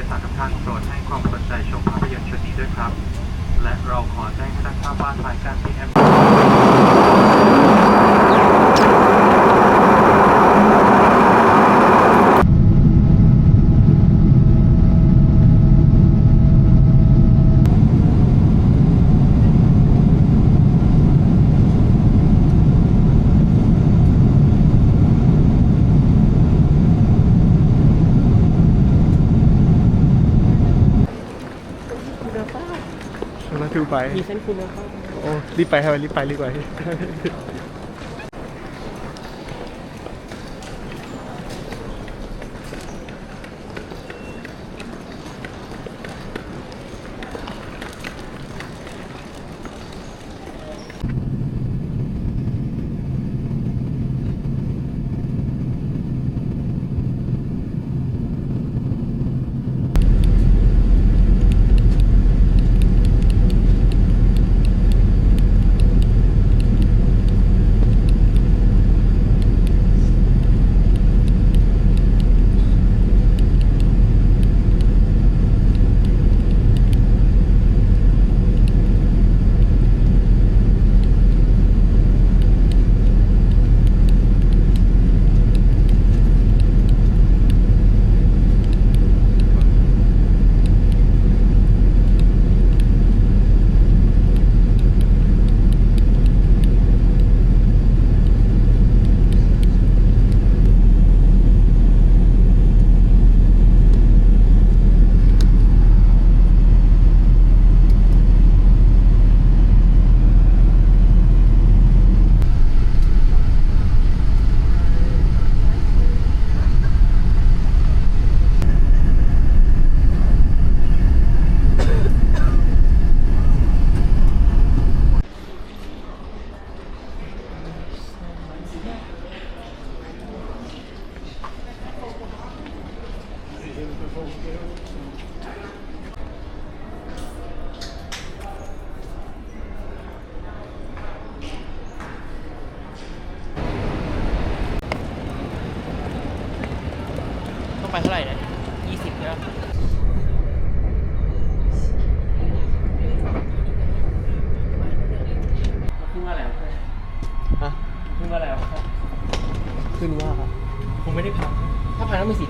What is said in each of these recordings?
ดยสารทุกท่านโปรดให้ความสนใจชมภาพยนตร์ชุดนี้ด้วยครับ และเราขอแจ้งให้ท่านทราบว่าสายการบินแอม มาถือ ไปมีเส้นคุณภาพโอ้รีบไปครับรีบไปรีบไปต้องไป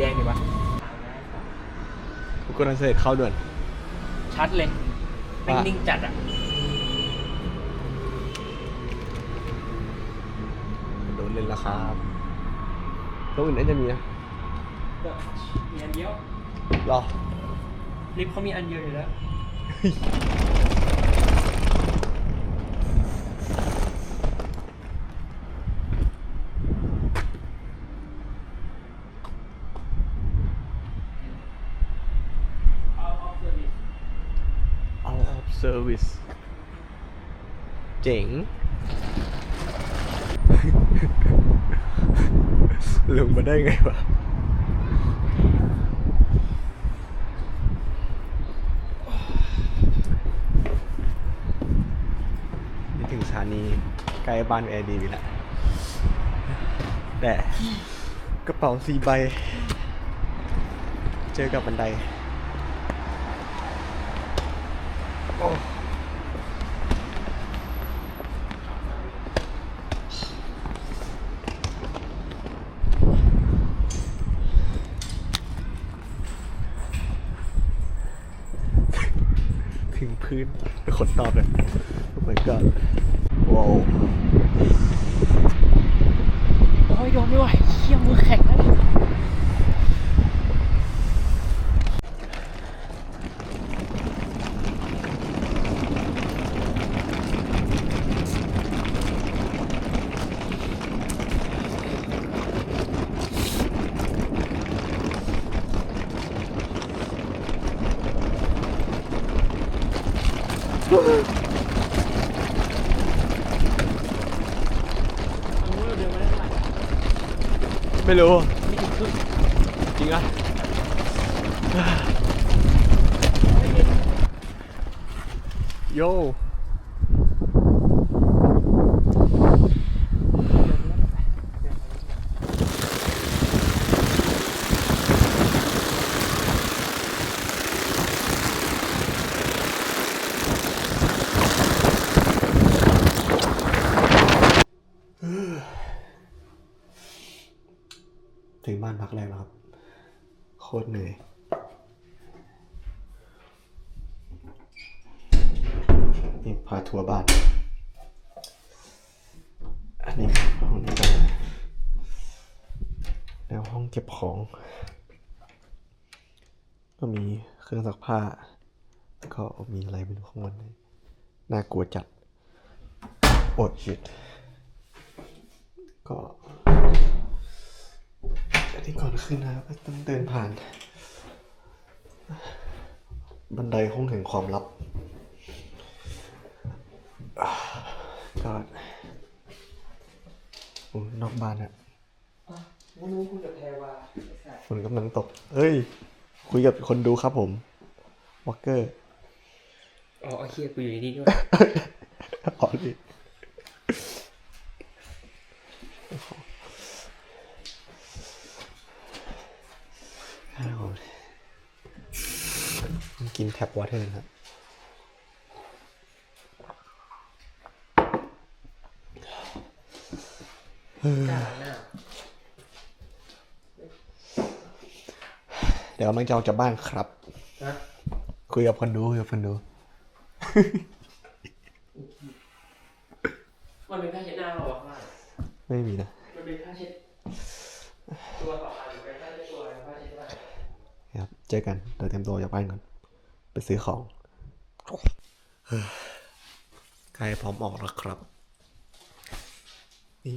แดงดีปะกูกำลังเสด็จเข้าด่วน ชัดเลยว่านิ่งๆจัดอะ โดนเล่นแล้วครับตรงอื่นน่าจะมีนะมีอันเดียว รอ ลิฟต์เขามีอันเดียวอยู่แล้ว out of service เจ๋ง ลงมาได้ไงวะนี่ถึงสถานีใกล้บ้านแอร์ดีแล้วแต่กระเป๋าสี่ใบ เจอกับบันได โอ้ ถึงพื้นขนตอบเลยโอ้ my god ว้าวโอ้ยโดนไม่ไหวเขี้ยมือแข็งแล้ว ไม่รู้ไม่ถึงครึ่งจริงอะโย ถึงบ้านพักแรกแล้วครับ โคตรเหนื่อยนี่พาทัวร์บ้าน อันนี้ห้องนี้ก็แล้วห้องเก็บของ ก็มีเครื่องซักผ้า แล้วก็มีอะไรไม่รู้ข้างบนเลยน่ากลัวจัด โอดชิดก็ อันนี้ก่อนขึ้นนะครับก็ต้องเดินผ่าน บันไดห้องแห่งความลับอ่าก็โอ้นอกบ้านอะไม่รู้คุยกับแพรวาฝนกำลังตกเฮ้ย คุยกับคนดูครับผมวอ k เกอร์ อ๋อเฮียกูอยู่ในนี่ด้วยอ๋อดิครับผม กินแท็บวอเตอร์นะครับจ้าหน้าเดี๋ยวกำลังจะออกจากบ้านครับนะคุยกับคนดูคุยกับคนดู มันเป็นผ้าเช็ดหน้าเหรอวะว่าไม่มีนะ มันเป็นผ้าเช็ดตัวต่ออันหรือเป็นผ้าเช็ดตัวอะไรผ้าเช็ดหน้าครับ เจอกัน เดี๋ยวเตรียมตัวออกจากบ้านก่อน ไปซื้อของเฮ้ยใกล้พร้อมออกแล้วครับ นี่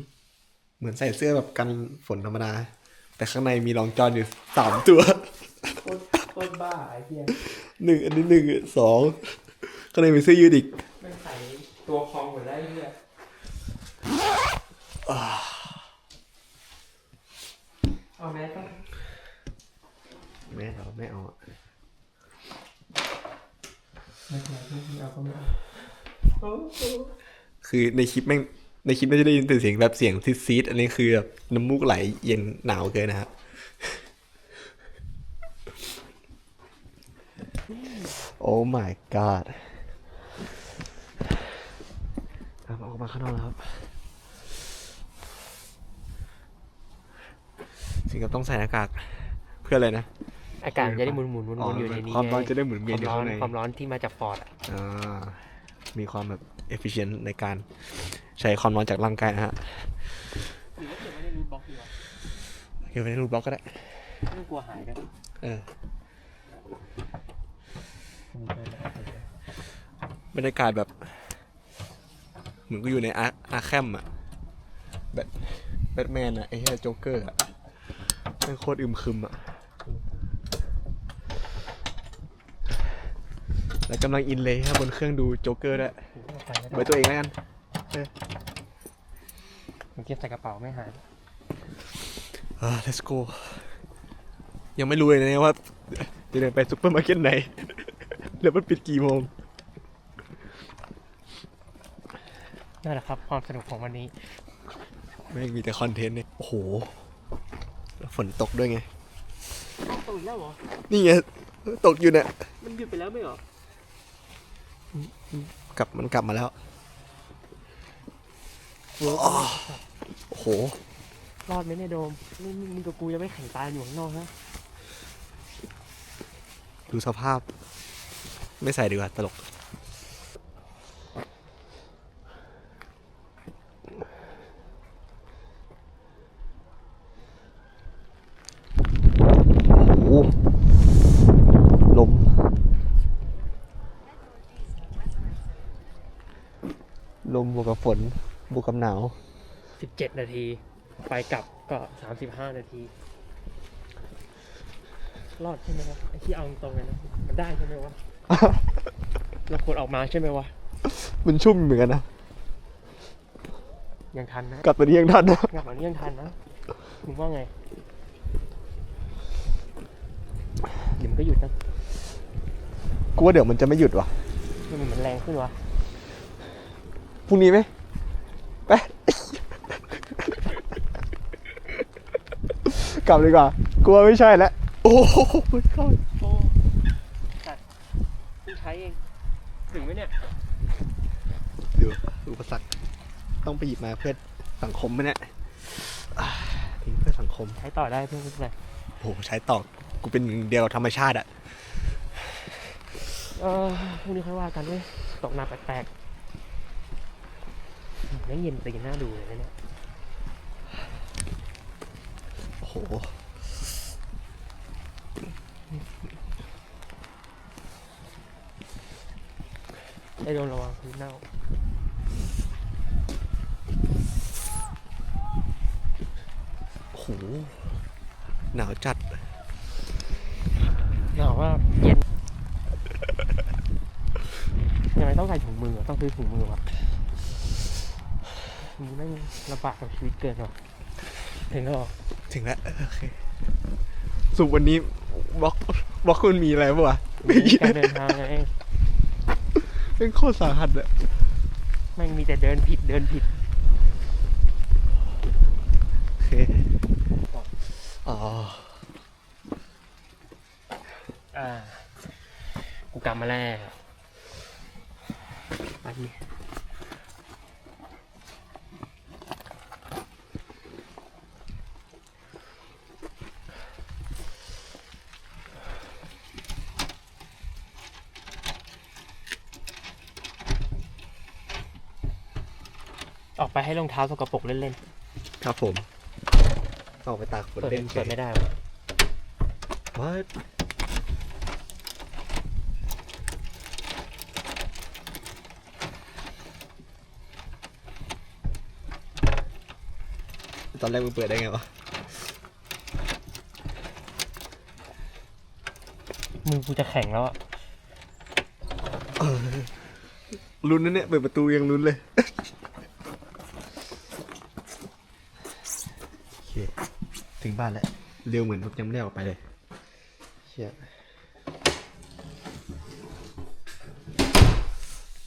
เหมือนใส่เสื้อแบบกันฝนธรรมดา แต่ข้างในมีรองจอนอยู่สามตัวโคตรโคตรบ้าไอ้เฮียหนึ่งอันนี้หนึ่งสองข้างในมีเสื้อยืดอีกไม่ใส่ตัวคองหมดได้เฮียเอาแมสป่ะ แม่เอาไม่เอาอะ ไม่เป็นไรไม่เอาก็ไม่เอา คือในคลิปแม่งในคลิปน่าจะได้ยินแต่เสียงแบบเสียงซีดๆอันนี้คือแบบน้ำมูกไหลเย็นหนาวเกินนะครับโอ้ my god ครับออกมาข้างนอกแล้วครับสิ่งที่ต้องใส่หน้ากากเพื่ออะไรนะ อากาศมันจะได้หมุนหมุนหมุนอ๋ออยู่ในนี้ความร้อนไงจะได้หมุนเวียนอยู่ความร้อนข้างในความร้อนที่มาจากฟอร์ดอะอ่า มีความแบบ efficient ในการใช้ความร้อนจากร่างกายนะฮะหรือว่าเก็บไว้ในรูทบ็อกซ์ดีวะเก็บไว้ในรูปบล็อกก็ได้ ไม่ต้องกลัวหายกันเออบรรยากาศแบบ เหมือนกูอยู่ในอาอาแคมอะแบบแบทแมนอะไอ้แค่โจ๊กเกอร์อะแม่งโคตรอึมครึมอะ แล้วกำลังอินเลยครับบนเครื่องดูโจ๊กเกอร์ด้วยไว้ตัวเองแล้วกันมันเก็บใส่กระเป๋าไม่หายอ่า let's go ยังไม่รู้เลยนะว่าจะเดินไปซุปเปอร์มาร์เก็ตไหน แล้วมันปิดกี่โมงนั่นแหละครับ ความสนุกของวันนี้ ไม่งมีแต่คอนเทนต์เนี่ย โอ้โหแล้วฝนตกด้วยไง ตกอีกแล้วเหรอ นี่ไง ตกอยู่เนี่ยมันหยุดไปแล้วไม่เหรอ กลับมันกลับมาแล้วโอ้โห รอดไหมเนี่ยโดมนี่มึงกับกูยังไม่แข่งตายอยู่ข้างนอกนะดูสภาพ ไม่ใส่ดีกว่าตลก โอ้โห ลม ลมบวกกับฝน บวกกับหนาวสิบเจ็ดนาที ไปกลับก็สามสิบห้านาที รอดใช่ไหมวะไอ้ที่เอาตรงๆเลยนะมันได้ใช่ไหมวะเราควรออกมาใช่ไหมวะมันชุ่มเหมือนกันนะ ยังทันนะกลับไปนี่ยังทันนะกลับมานี่ยังทันนะมึงว่าไงเดี๋ยวมันก็หยุดนะกูว่าเดี๋ยวมันจะไม่หยุดว่ะมันเหมือนแรงขึ้นวะพรุ่งนี้ไหม ไป กลับดีกว่ากลัวไม่ใช่แล้ว โอ้โหเข้าโอ้จัดมึงใช้เอง ถึงไหมเนี่ย ดูอุปสรรคต้องไปหยิบมาเพื่อสังคมไหมเนี่ยอ่าทิ้งเพื่อสังคม ใช้ต่อได้เพื่อนไม่เป็นไรโอ้โหใช้ต่อกูเป็นหนึ่งเดียวกับธรรมชาติอะ เออพรุ่งนี้ค่อยว่ากันเว้ยตกหนักแปลกๆ นั่งเย็นตีนหน้าดูเลยนะเนี่ยโอ้โหไอ้โดนระวังพื้นเน่าโอ้โหหนาวจัด หนาวว่าเย็นยังไงต้องใส่ถุงมือต้องซื้อถุงมือวะ มึงแม่งลำบากกับชีวิตเกินว่ะถึงแล้วเหรอถึงแล้วเออโอเคสรุปวันนี้บล็อกบล็อกมันมีอะไรปะวะไม่การเดินทางไงเป็นโคตรสาหัสอะแม่งมีแต่เดินผิดเดินผิดโอเคอ๋ออ่ากูกลับมาแล้วไปดิ ออกไปให้รองเท้าสกปรกเล่นครับผมออกไปตากฝๆนเปิดเล่นเปิดไม่ได้วะ What? ตอนแรกมึงเปิดได้ไงวะมือกูจะแข็งแล้วอะ ลุ้นนะเนี่ยเปิดประตูยังลุ้นเลย โอเค ถึง บ้านแล้วเร็วเหมือนรถยังไม่ได้ออกไปเลยเชี่ย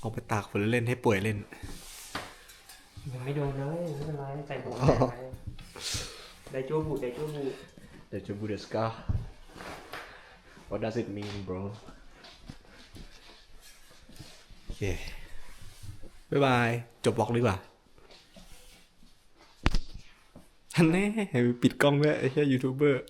ออกไปตากฝนเล่นให้ป่วยเล่น ยังไม่โดนเลยไม่เป็นไรใส่หัวอ๋อใส่อะไรไดโจบุไดโจบุ The j a b u d e s k a What does it mean bro โอเค บ๊ายบาย จบบล็อกดีกว่า ฉันแน่ปิดกล้องด้วยไอ้แค่ยูทูบเบอร์